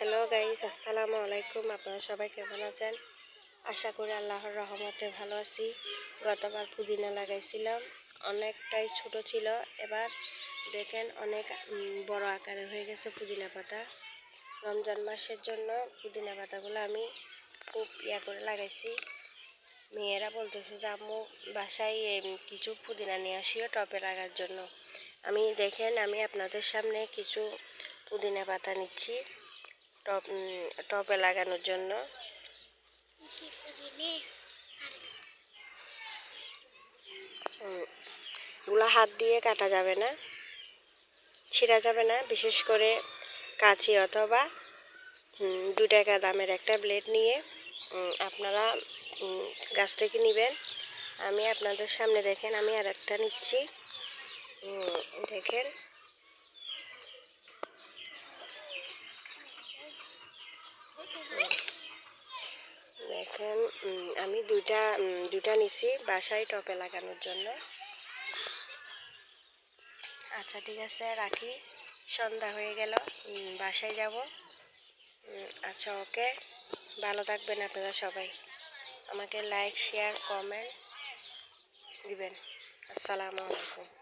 Hello guys আসসালামু আলাইকুম আপনারা সবাই কেমন আছেন? আশা করি আল্লাহর রহমতে ভালো আছি। গতবার পুদিনা লাগাইছিলাম। অনেকটাই ছোট ছিল। এবার দেখেন অনেক বড় আকারে হয়ে গেছে পুদিনা পাতা। রমজান মাসের জন্য পুদিনা পাতাগুলো আমি খুব ইয়া করে লাগাইছি। মেয়েরা বলতেছে যে, আম্মু, বাসায় কিছু পুদিনা নিয়ে আসিও টপে লাগার জন্য। আমি দেখেন, আমি আপনাদের সামনে কিছু পুদিনা পাতা নিচ্ছি। টপ টবে লাগানোর জন্য। এগুলো হাত দিয়ে কাটা যাবে না, ছিঁড়া যাবে না, বিশেষ করে কাঁচি অথবা দু টাকা দামের একটা ব্লেড নিয়ে আপনারা গাছ থেকে নেবেন। আমি আপনাদের সামনে দেখেন, আমি আর একটা নিচ্ছি দেখেন। দেখেন আমি দুইটা দুইটা নিছি বাসায় টপে লাগানোর জন্য। আচ্ছা ঠিক আছে, রাখি। সন্ধ্যা হয়ে গেল বাসায় যাব। আচ্ছা ওকে। ভালো থাকবেন আপনারা সবাই। আমাকে লাইক শেয়ার কমেন্ট দিবেন। আসসালামু আলাইকুম।